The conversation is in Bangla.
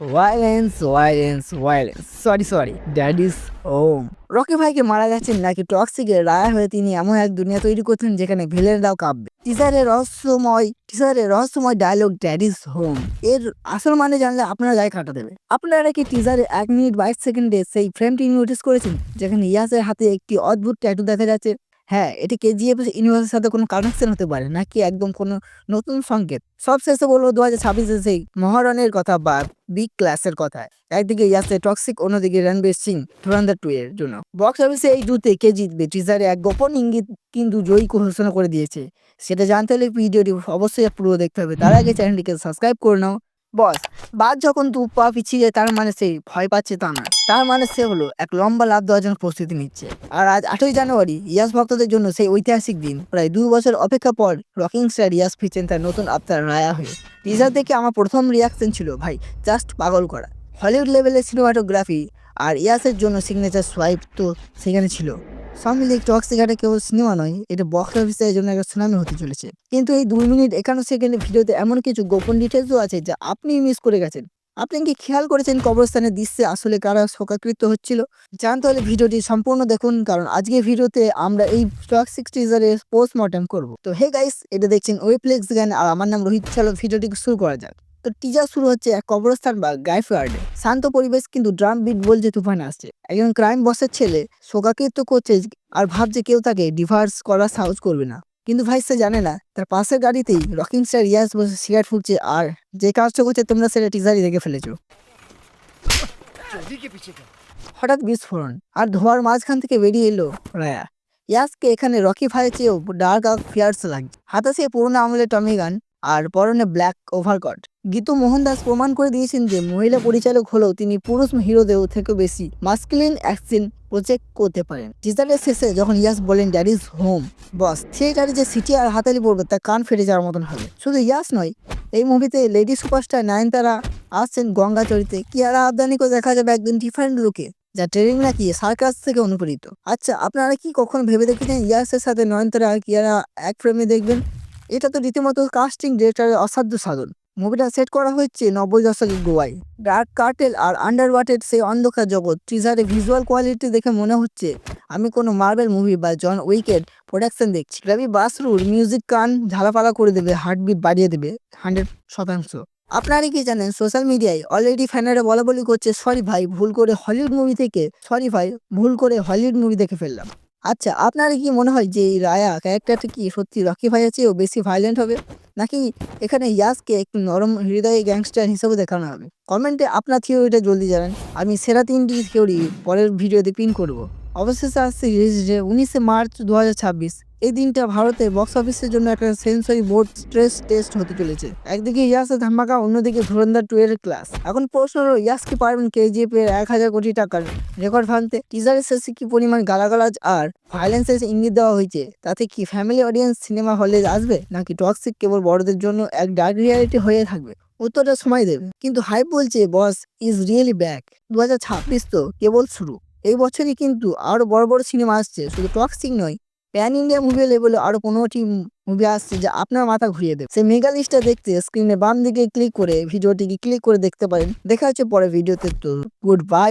Violence violence violence sorry sorry that is home Rocky ভাইকে মারা যাচ্ছেন নাকি টক্সিকের রায় হয়ে তিনি এমন এক দুনিয়া তৈরি করছেন যেখানে ভিলেনরাও কাঁপবে? টিজারের রহস্যময় টিজারের রহস্যময় ডায়লগ দ্যাট ইজ হোম এর আসল মানে জানলে আপনারা গায়ে কাটা দেবে। আপনারা কি টিজারে এক মিনিট বাইশ সেকেন্ডে সেই ফ্রেমটি নোটিস করেছেন? যেখানে ইয়াসের হাতে একটি অদ্ভুত ট্যাটু দেখা যাচ্ছে। হ্যাঁ এটি কেজিএফ ইউনিভার্সের সাথে কোনো কানেকশন হতে পারে নাকি একদম কোনো নতুন সংকেত? সব শেষে বলব দু হাজার ছাব্বিশে সেই মহারণের কথা বা বিগ ক্লাসের কথা। একদিকে ইয়াসে টক্সিক অন্যদিকে রণবীর সিং, ধুরন্ধর টু এর জন্য। বক্স অফিসে এই দুতে কে জিতবে? টিজারে এক গোপন ইঙ্গিত কিন্তু জয়ী ঘোষণা করে দিয়েছে। সেটা জানতে হলে ভিডিওটি অবশ্যই পুরো দেখতে হবে। তার আগে চ্যানেলটিকে সাবস্ক্রাইব করে নাও। বস, বাদ যখন দু পা পিছিয়ে যায়, তার মানে সে ভয় পাচ্ছে তা না। তার মানে সে হলো এক লম্বা লাভ দেওয়ার জন্য প্রস্তুতি নিচ্ছে। আর আজ আটই জানুয়ারি, ইয়াস ভক্তদের জন্য সেই ঐতিহাসিক দিন। প্রায় দুই বছর অপেক্ষা পর রকিং স্টার ইয়াস ফিরছেন তার নতুন আবতার রায়া হয়ে। টিজার দেখে আমার প্রথম রিয়াকশন ছিল, ভাই জাস্ট পাগল করা। হলিউড লেভেলের সিনেমাটোগ্রাফি আর ইয়াসের জন্য সিগনেচার সোয়াইপ তো সেখানে ছিল। মিলিয়ে টক্সিক এটা কেবল সিনেমা নয়, এটা বক্স অফিসের জন্য একটা সুনামি হতে চলেছে। কিন্তু এই দুই মিনিট একান্ন সেকেন্ডের ভিডিওতে এমন কিছু গোপন ডিটেলসও আছে যা আপনি মিস করে গেছেন। আপনি কি খেয়াল করেছেন কবরস্থানের দৃশ্যে আসলে কারা শোকাকৃত হচ্ছিল? জানতে হলে ভিডিওটি সম্পূর্ণ দেখুন, কারণ আজকে ভিডিওতে আমরা এই টক্সিক টিজারের পোস্টমর্টম করব। তো হে গাইস এটা দেখছেন ওয়েপ্লেক্স গান, আর আমার নাম রোহিত, চলো ভিডিওটি শুরু করা যাক। তো টিজার শুরু হচ্ছে এক কবরস্থান বা গাইফয়ার্ডে শান্ত পরিবেশ কিন্তু ড্রাম বিট বলছে তুফান আসছে। একজন ক্রাইম বসের ছেলে শোকাকৃত করছে আর ভাবছে কেউ তাকে ডিভার্স করার সাহস করবে না। কিন্তু ভাই সে জানে না, তার পাশের গাড়িতেই রকিং স্টার ইয়াস বসে সিগারেট ফুটছে আর যে কাজটা করছে তোমরা সেটা টিজারই দেখে ফেলেছো। হঠাৎ বিস্ফোরণ আর ধোয়ার মাঝখান থেকে বেরিয়ে এলো রায়া। ইয়াসকে এখানে রকি ভাইয়ের চেয়েও ডার্ক আর ফিয়ার্স লাগছে হাতে সে পুরোনো আমলের টমি গান আর পরনে ব্ল্যাক ওভারকট গীতু মোহনদাস প্রমাণ করে দিয়েছেন যে মহিলা পরিচালক হলেও তিনি পুরুষ হিরোদের থেকে বেশি মাস্কুলিন অ্যাকশন প্রজেক্ট করতে পারেন। টিজারের শেষে যখন ইয়াস বলেন দ্যাট ইজ হোম বস থিয়েটারে যে সিটি আর হাতালি পড়বে তা কান ফেটে যাওয়ার মতন হবে। শুধু ইয়াস নয়, এই মুভিতে লেডি সুপারস্টার নয়নতারা আসছেন গঙ্গা চরিতে কিয়ারা আবদানিকেও দেখা যাবে একদম ডিফারেন্ট লুকে যা ট্রেনিং নাকি সার্কাস থেকে অনুপ্রেরিত আচ্ছা আপনারা কি কখনো ভেবে দেখেছেন ইয়াসের সাথে নয়নতারা কিয়ারা এক ফ্রেমে দেখবেন? এটা তো রীতিমতো কাস্টিং ডিরেক্টরের অসাধ্য সাধন। মুভিটা সেট করা হয়েছে নব্বই দশকের গোয়ায়। ডার্ক কার্টেল আর আন্ডারওয়াটের সেই অন্ধকার জগৎ টিজারে ভিজুয়াল কোয়ালিটি দেখে মনে হচ্ছে, আমি কোনো মার্বেল মুভি বা জন উইকেড প্রোডাকশন দেখছি। রবি বাসরুর মিউজিক কান ঝালাপালা করে দেবে হার্টবিট বাড়িয়ে দেবে হান্ড্রেড শতাংশ। আপনারা কি জানেন সোশ্যাল মিডিয়ায় অলরেডি ফ্যানেরা বলা বলি করছে সরি ভাই, ভুল করে হলিউড মুভি থেকে সরি ভাই, ভুল করে হলিউড মুভি দেখে ফেললাম। আচ্ছা আপনার কি মনে হয় যে এই রায়া ক্যারেক্টারটা কি সত্যি রকি ভাইয়ের চেয়েও বেশি ভাইলেন্ট হবে? নাকি এখানে ইয়াসকে একটু নরম হৃদয়ে গ্যাংস্টার হিসেবে দেখানো হবে? কমেন্টে আপনার থিওরিটা জলদি জানান। আমি সেরা তিনটি থিওরি পরের ভিডিওতে পিন করব। অবশেষে আসছে রিলিজ ডে উনিশে মার্চ দু হাজার ছাব্বিশ। এই দিনটা ভারতে বক্স অফিসের জন্য একটা সেন্সরি বোর্ড স্ট্রেস টেস্ট হতে চলেছে। একদিকে ইয়াসের ধামাকা, অন্যদিকে ধুরন্ধর টু এর ক্লাস এখন প্রশ্ন হলো, ইয়াস কি পারবেন কেজিএফ এর এক হাজার কোটি টাকার রেকর্ড ভাঙতে? টিজারের শেষে কি পরিমাণ গালাগালাজ আর ভায়োলেন্সের ইঙ্গিত দেওয়া হয়েছে? তাতে কি ফ্যামিলি অডিয়েন্স সিনেমা হলে আসবে? নাকি টক্সিক কেবল বড়দের জন্য এক ডার্ক রিয়ালিটি হয়ে থাকবে? উত্তরটা সময় দেবে। কিন্তু হাইপ বলছে বস ইজ রিয়েলি ব্যাক দু হাজার ছাব্বিশ তো কেবল শুরু। এই বছরই কিন্তু আরও বড় বড় সিনেমা আসছে। শুধু টক্সিক নয় প্যান ইন্ডিয়া মুভি লেভেলে আরও পনেরোটি মুভি আসছে যা আপনার মাথা ঘুরিয়ে দেবে। সেই মেগা লিস্টটা দেখতে স্ক্রিনে বাম দিকে ক্লিক করে, ভিডিওটিকে ক্লিক করে দেখতে পারেন। দেখা হচ্ছে পরে ভিডিওতে তো। Good bye